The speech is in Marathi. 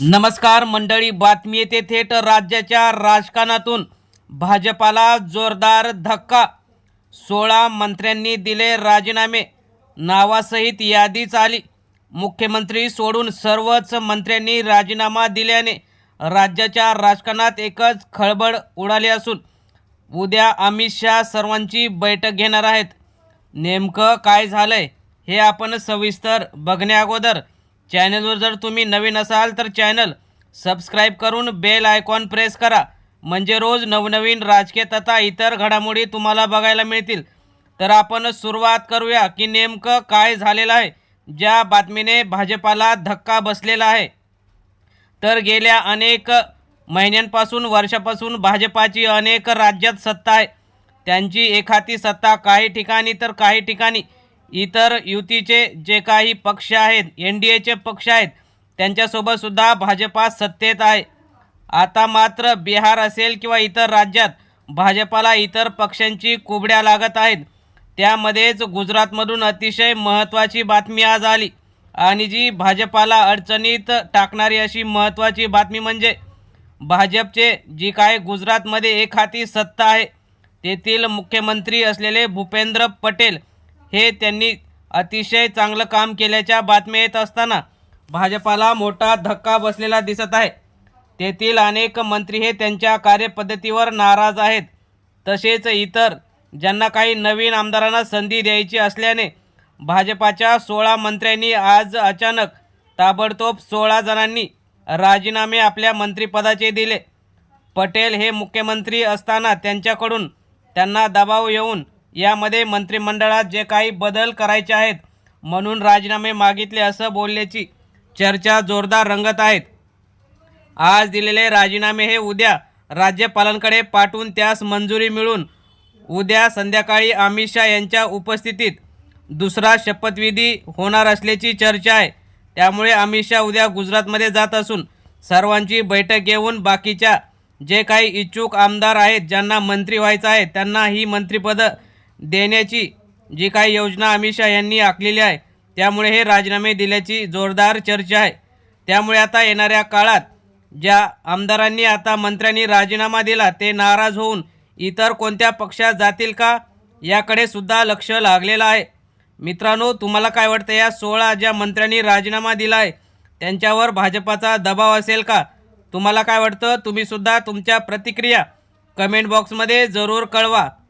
नमस्कार मंडळी बातमी येते थेट राज्याच्या राजकारणातून. भाजपाला जोरदार धक्का. सोळा मंत्र्यांनी दिले राजीनामे. नावासहित यादीच आली. मुख्यमंत्री सोडून सर्वच मंत्र्यांनी राजीनामा दिल्याने राज्याच्या राजकारणात एकच खळबळ उडाली असून उद्या अमित शहा सर्वांची बैठक घेणार आहेत. नेमकं काय झालंय हे आपण सविस्तर बघण्याअगोदर चॅनलवर जर तुम्ही नवीन असाल तर चॅनल सबस्क्राईब करून बेल आयकॉन प्रेस करा. म्हणजे रोज नवनवीन राजकीय तथा इतर घडामोडी तुम्हाला बघायला मिळतील. तर आपण सुरुवात करूया की नेमकं काय झालेलं आहे. ज्या बातमीने भाजपाला धक्का बसलेला आहे. तर गेल्या अनेक महिन्यांपासून वर्षापासून भाजपाची अनेक राज्यात सत्ता आहे. त्यांची एखादी सत्ता काही ठिकाणी तर काही ठिकाणी. इतर युतीचे जे काही पक्ष आहेत एन डी एचे पक्ष आहेत त्यांच्यासोबतसुद्धा भाजपा सत्तेत आहे. आता मात्र बिहार असेल किंवा इतर राज्यात भाजपाला इतर पक्षांची कुबड्या लागत आहेत. त्यामध्येच गुजरातमधून अतिशय महत्त्वाची बातमी आज आली आणि जी भाजपाला अडचणीत टाकणारी अशी महत्त्वाची बातमी म्हणजे भाजपचे जी काय गुजरातमध्ये एक हाती सत्ता आहे तेथील मुख्यमंत्री असलेले भूपेंद्र पटेल हे त्यांनी अतिशय चांगलं काम केल्याच्या बातम्या येत असताना भाजपाला मोठा धक्का बसलेला दिसत आहे. तेथील अनेक मंत्री हे त्यांच्या कार्यपद्धतीवर नाराज आहेत. तसेच इतर ज्यांना काही नवीन आमदारांना संधी द्यायची असल्याने भाजपाच्या सोळा मंत्र्यांनी आज अचानक ताबडतोब सोळा जणांनी राजीनामे आपल्या मंत्रिपदाचे दिले. पटेल हे मुख्यमंत्री असताना त्यांच्याकडून त्यांना दबाव येऊन यामध्ये मंत्रिमंडळात जे काही बदल करायचे आहेत म्हणून राजीनामे मागितले असं बोलण्याची चर्चा जोरदार रंगत आहेत. आज दिलेले राजीनामे हे उद्या राज्यपालांकडे पाठवून त्यास मंजुरी मिळून उद्या संध्याकाळी अमित शाह यांच्या उपस्थितीत दुसरा शपथविधी होणार असल्याची चर्चा आहे. त्यामुळे अमित शाह उद्या गुजरातमध्ये जात असून सर्वांची बैठक घेऊन बाकीच्या जे काही इच्छुक आमदार आहेत ज्यांना मंत्री व्हायचं आहे त्यांना ही मंत्रिपदं देण्याची जी काही योजना अमित शहा यांनी आखलेली आहे त्यामुळे हे राजीनामे दिल्याची जोरदार चर्चा आहे. त्यामुळे आता येणाऱ्या काळात ज्या आमदारांनी आता मंत्र्यांनी राजीनामा दिला ते नाराज होऊन इतर कोणत्या पक्षात जातील का याकडे सुद्धा लक्ष लागलेलं आहे. मित्रांनो तुम्हाला काय वाटतं या सोळा ज्या मंत्र्यांनी राजीनामा दिला आहे त्यांच्यावर भाजपाचा दबाव असेल का? तुम्हाला काय वाटतं? तुम्हीसुद्धा तुमच्या प्रतिक्रिया कमेंट बॉक्समध्ये जरूर कळवा.